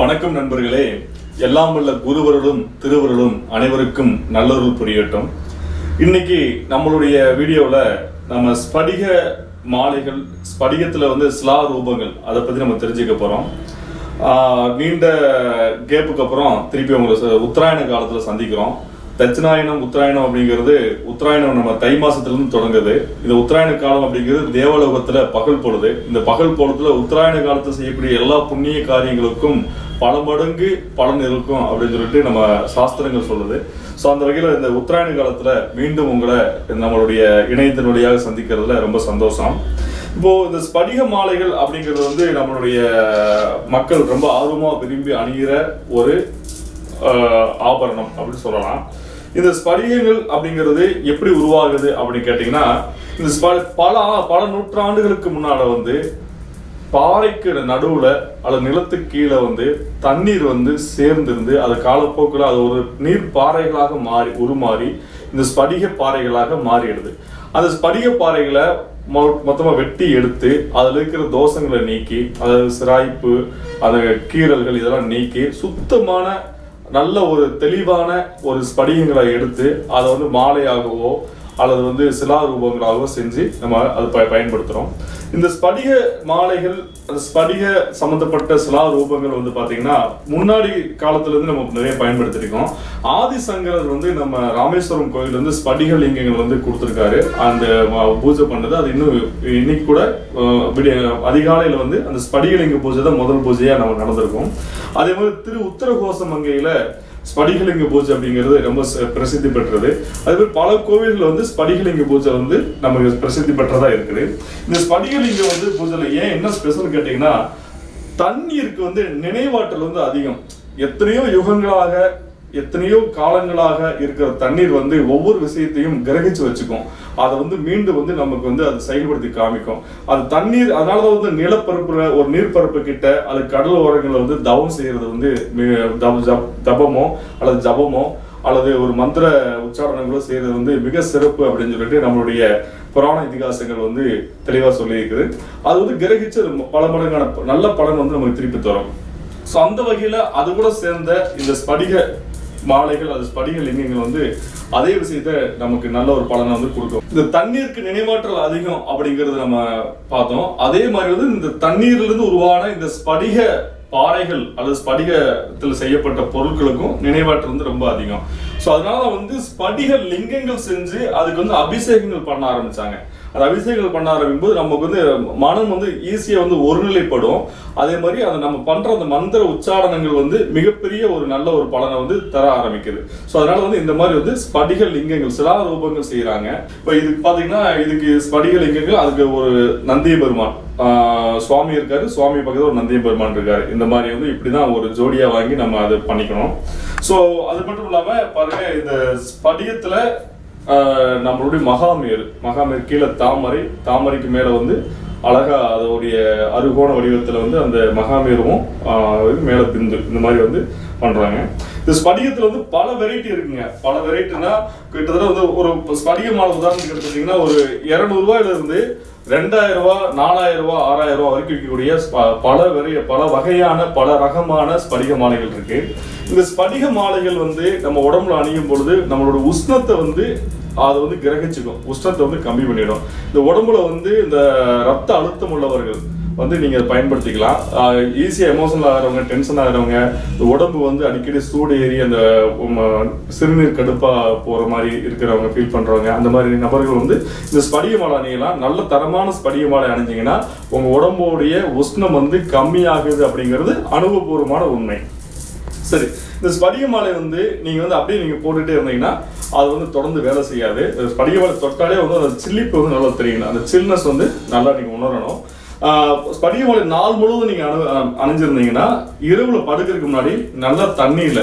வணக்கம் நண்பர்களே. எல்லாம் வல்ல குருவருளும் திருவருளும் அனைவருக்கும் நல்லொருள் புரியட்டும். இன்னைக்கு நம்மளுடைய வீடியோவில் நம்ம ஸ்படிக மாலைகள் ஸ்படிகத்தில் வந்து ஸ்லா ரூபங்கள் அதை பற்றி நம்ம தெரிஞ்சுக்க போகிறோம் நீண்ட கேப்புக்கு அப்புறம் திருப்பி உங்களை உத்தராயண காலத்தில் சந்திக்கிறோம். தட்சிணாயனம் உத்தராயணம் அப்படிங்கிறது உத்தராயணம் நம்ம தை மாசத்துலேருந்து தொடங்குது. இந்த உத்தராயண காலம் அப்படிங்கிறது தேவலோகத்தில் பகல் பொழுது இந்த பகல் பொழுதுல உத்தராயண காலத்தில் செய்யக்கூடிய எல்லா புண்ணிய காரியங்களுக்கும் பல மடங்கு பலன் இருக்கும் அப்படின்னு சொல்லிட்டு நம்ம சாஸ்திரங்கள் சொல்லுது. ஸோ அந்த வகையில் இந்த உத்தராயண காலத்தில் மீண்டும் உங்களை நம்மளுடைய இணையத்தின் வழியாக சந்திக்கிறதுல ரொம்ப சந்தோஷம். இப்போ இந்த ஸ்படிக மாலைகள் அப்படிங்கிறது வந்து நம்மளுடைய மக்கள் ரொம்ப ஆர்வமாக விரும்பி அணிகிற ஒரு ஆபரணம் அப்படின்னு சொல்லலாம். இந்த ஸ்படிகங்கள் அப்படிங்கிறது எப்படி உருவாகுது அப்படின்னு கேட்டிங்கன்னா இந்த ஸ்ப- பல பல நூற்றாண்டுகளுக்கு முன்னால் வந்து பாறைக்கு நடுவில் அல்லது நிலத்துக்கு கீழே வந்து தண்ணீர் வந்து சேர்ந்திருந்து அது காலப்போக்கில் அது ஒரு நீர் பாறைகளாக மாறி உருமாறி இந்த ஸ்படிக பாறைகளாக மாறிடுது. அந்த ஸ்படிக பாறைகளை மொ- மொத்தமாக வெட்டி எடுத்து அதில் இருக்கிற தோஷங்களை நீக்கி அதாவது சிராய்ப்பு அந்த கீறல்கள் இதெல்லாம் நீக்கி சுத்தமான நல்ல ஒரு தெளிவான ஒரு ஸ்படிகங்களை எடுத்து அதை வந்து மாலையாகவோ அல்லது வந்து சிலா ரூபங்களாகவோ செஞ்சு நம்ம அதை ப- பயன்படுத்துகிறோம் இந்த ஸ்படிக மாலைகள் அந்த ஸ்படிக சம்மந்தப்பட்ட சிலா ரூபங்கள் வந்து பார்த்தீங்கன்னா முன்னாடி காலத்துலேருந்து நம்ம நிறைய பயன்படுத்திருக்கோம். ஆதிசங்கரர் வந்து நம்ம ராமேஸ்வரம் கோயில் வந்து ஸ்படிக லிங்கங்கள் வந்து கொடுத்துருக்காரு. அந்த பூஜை பண்ணது. அது இன்னும் இன்னைக்கு கூட விடிய- அதிகாலையில் வந்து அந்த ஸ்படிகலிங்க பூஜை தான் முதல் பூஜையாக நம்ம நடந்திருக்கோம். அதே மாதிரி திரு உத்தரகோச மங்கையில ஸ்படிகலிங்க பூஜை அப்படிங்கிறது ரொம்ப ச- பிரசித்தி பெற்றது. அதுபோல் பல கோவில்கள் வந்து ஸ்படிகலிங்க பூஜை வந்து நமக்கு பிரசித்தி பெற்றதா இருக்குது. இந்த ஸ்படிகலிங்க வந்து பூஜையில் ஏன் என்ன ஸ்பெஷல் கேட்டிங்கன்னா தண்ணீருக்கு வந்து நினைவாற்றல் வந்து அதிகம். எத்தனையோ யுகங்களாக எத்தனையோ காலங்களாக இருக்கிற தண்ணீர் வந்து ஒவ்வொரு விஷயத்தையும் கிரகிச்சு வச்சுக்கும். அதை வந்து மீண்டும் வந்து நமக்கு வந்து அது செயல்படுத்தி காமிக்கும். அது தண்ணீர் அதனால தான் வந்து நிலப்பரப்புல ஒரு நீர்ப்பரப்பு கிட்ட அது கடல் ஓரங்களில் வந்து தவம் செய்யறது வந்து தவ- ஜப்- தபமோ அல்லது ஜபமோ அல்லது ஒரு மந்திர உச்சாரணங்களோ செய்யறது வந்து மிக சிறப்பு அப்படின்னு சொல்லிட்டு நம்மளுடைய புராண இதிகாசங்கள் வந்து தெளிவா சொல்லியிருக்குது. அது வந்து கிரகிச்சு அது பல மடங்கான நல்ல பலன் வந்து நமக்கு திருப்பி தரும். ஸோ அந்த வகையில் அது கூட சேர்ந்த இந்த ஸ்படிக மாலைகள் அது ஸ்படிக லிங்கங்கள் வந்து அதே விஷயத்த நமக்கு நல்ல ஒரு பலனை வந்து கொடுக்கும். இந்த தண்ணீருக்கு நினைவாற்றல் அதிகம் அப்படிங்கறது நம்ம பார்த்தோம். அதே மாதிரி வந்து இந்த தண்ணீர்லேருந்து உருவான இந்த ஸ்படிக பாறைகள் அல்லது ஸ்படிகத்தில் செய்யப்பட்ட பொருட்களுக்கும் நினைவாற்றல் வந்து ரொம்ப அதிகம். ஸோ அதனால வந்து ஸ்படிக லிங்கங்கள் செஞ்சு அதுக்கு வந்து அபிஷேகங்கள் பண்ண ஆரம்பிச்சாங்க. அந்த அபிஷேகங்கள் பண்ண ஆரம்பிக்கும் போது நமக்கு வந்து மனம் வந்து ஈஸியாக வந்து ஒருநிலைப்படும். அதே மாதிரி அதை நம்ம பண்ணுற அந்த மந்திர உச்சாரணங்கள் வந்து மிகப்பெரிய ஒரு நல்ல ஒரு பலனை வந்து தர ஆரம்பிக்குது. ஸோ அதனால வந்து இந்த மாதிரி வந்து ஸ்படிக லிங்கங்கள் சிலா ரூபங்கள் செய்கிறாங்க இப்போ இதுக்கு பார்த்தீங்கன்னா இதுக்கு ஸ்படிக லிங்கங்கள் அதுக்கு ஒரு நந்திய பெருமான். சுவாமி இருக்காரு சுவாமி பக்கத்தில் ஒரு நந்திய பெருமான் இருக்காரு. இந்த மாதிரி வந்து இப்படிதான் ஒரு ஜோடியா வாங்கி நம்ம அதை பண்ணிக்கணும். ஸோ அது மட்டும் இல்லாம பாருங்க இந்த ஸ்படிகத்துல நம்மளுடைய மகாமேரு மகாமேரு கீழே தாமரை தாமரைக்கு மேலே வந்து அழகா அதோடைய அருகோண வடிவத்தில் வந்து அந்த மகாமேருவும் மேலே பிந்து இந்த மாதிரி வந்து பண்ணுறாங்க இந்த ஸ்படிகத்தில் வந்து பல வெரைட்டி இருக்குங்க. பல வெரைட்டினா கிட்டத்தட்ட வந்து ஒரு ஸ்படிக மாலை உதாரணத்துக்கு எடுத்துட்டிங்கன்னா ஒரு இரநூறுவாயிலிருந்து இருந்து ரெண்டாயிரம் ரூபா நாலாயிரம் ரூபா ஆறாயிரம் ரூபா வரைக்கும் விற்கக்கூடிய பல வெறை பல வகையான பல ரகமான ஸ்படிக மாலைகள் இருக்கு. இந்த ஸ்படிக மாலைகள் வந்து நம்ம உடம்புல அணியும் பொழுது நம்மளோட உஷ்ணத்தை வந்து அதை வந்து கிரகிச்சுக்கும். உஷ்ணத்தை வந்து கம்மி பண்ணிடும். இந்த உடம்புல வந்து இந்த ரத்த அழுத்தம் உள்ளவர்கள் வந்து நீங்கள் பயன்படுத்திக்கலாம். ஈஸியாக எமோஷனல் ஆகிறவங்க டென்ஷன் ஆகிறவங்க இந்த உடம்பு வந்து அடிக்கடி சூடு ஏறி அந்த சிறுநீர் கடுப்பாக போகிற மாதிரி இருக்கிறவங்க ஃபீல் பண்ணுறவங்க அந்த மாதிரி நபர்கள் வந்து இந்த ஸ்படிய மாலை அணியலாம். நல்ல தரமான ஸ்படிய மாலை அணிஞ்சிங்கன்னா உங்கள் உடம்போடைய உஷ்ணம் வந்து கம்மியாகுது அப்படிங்கிறது அனுபவபூர்வமான உண்மை. சரி இந்த ஸ்படிக மாலை வந்து நீங்கள் வந்து அப்படியே நீங்கள் போட்டுகிட்டே இருந்தீங்கன்னா அது வந்து தொடர்ந்து வேலை செய்யாது. ஸ்படிக மாலை தொட்டாலே வந்து அந்த சில்லிப்பு வந்து நல்லா தெரியும். அந்த சில்னஸ் வந்து நல்லா நீங்கள் உணரணும். ஆஹ் ஸ்படிக நாள் முழுவதும் நீங்க அணு அணிஞ்சிருந்தீங்கன்னா இரவுல படுக்கிறதுக்கு முன்னாடி நல்லா தண்ணியில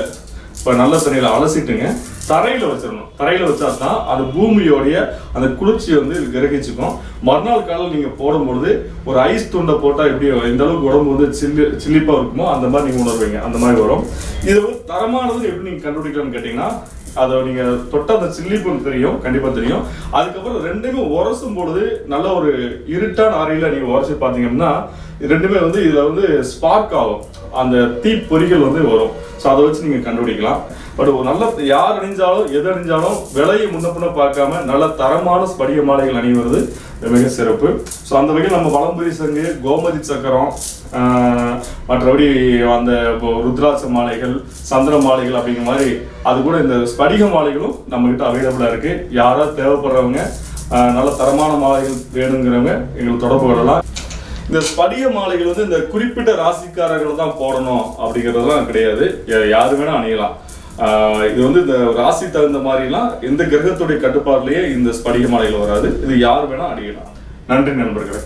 இப்போ நல்ல தண்ணியில அலசிட்டுங்க. தரையில வச்சிடணும் தரையில வச்சா தான் அது பூமியோடைய அந்த குளிர்ச்சி வந்து இது கிரகிச்சுக்கும். மறுநாள் காலையில் நீங்க போடும்பொழுது ஒரு ஐஸ் துண்டை போட்டா எப்படி எந்த அளவுக்கு உடம்பு வந்து சில்லி சில்லிப்பா இருக்குமோ அந்த மாதிரி நீங்க உணர்வீங்க. அந்த மாதிரி வரும். இது வந்து தரமானது எப்படி நீங்க கண்டுபிடிக்கலாம்னு கேட்டீங்கன்னா அதை நீங்கள் தொட்ட அந்த சில்லி புல் தெரியும் கண்டிப்பாக தெரியும். அதுக்கப்புறம் ரெண்டுமே உரசும் பொழுது நல்ல ஒரு இருட்டான அறையில் நீங்கள் உரசி பார்த்தீங்கன்னா ரெண்டுமே வந்து இதில் வந்து ஸ்பார்க் ஆகும். அந்த தீ பொறிகள் வந்து வரும். ஸோ அதை வச்சு நீங்க கண்டுபிடிக்கலாம். பட் ஒரு நல்ல யார் அணிஞ்சாலும் எது அணிஞ்சாலும் விலையை முன்ன பின்ன பார்க்காம நல்ல தரமான ஸ்படிக மாலைகள் அணிவது மிக சிறப்பு. ஸோ அந்த வகையில் நம்ம வளம்புரி சங்கு கோமதி சக்கரம் ஆஹ், மற்றபடி அந்த இப்போ ருத்ராட்ச மாலைகள் சந்திர மாலைகள் அப்படிங்கிற மாதிரி அது கூட இந்த ஸ்படிக மாலைகளும் நம்மக்கிட்ட அவைலபிளாக இருக்கு. யாராவது தேவைப்படுறவங்க ஆஹ், நல்ல தரமான மாலைகள் வேணுங்கிறவங்க எங்களுக்கு தொடர்பு கொள்ளலாம். இந்த படிய மாலைகள் வந்து இந்த குறிப்பிட்ட ராசிக்காரர்கள் தான் போடணும் அப்படிங்கிறதெல்லாம் கிடையாது. யாரு வேணா அணியலாம். இது வந்து இந்த ராசி தகுந்த மாதிரிலாம் எந்த கிரகத்துடைய கட்டுப்பாடுலயே இந்த ஸ்படிக மாலைகள் வராது. இது யார் வேணா அணியலாம். நன்றி நண்பர்களே.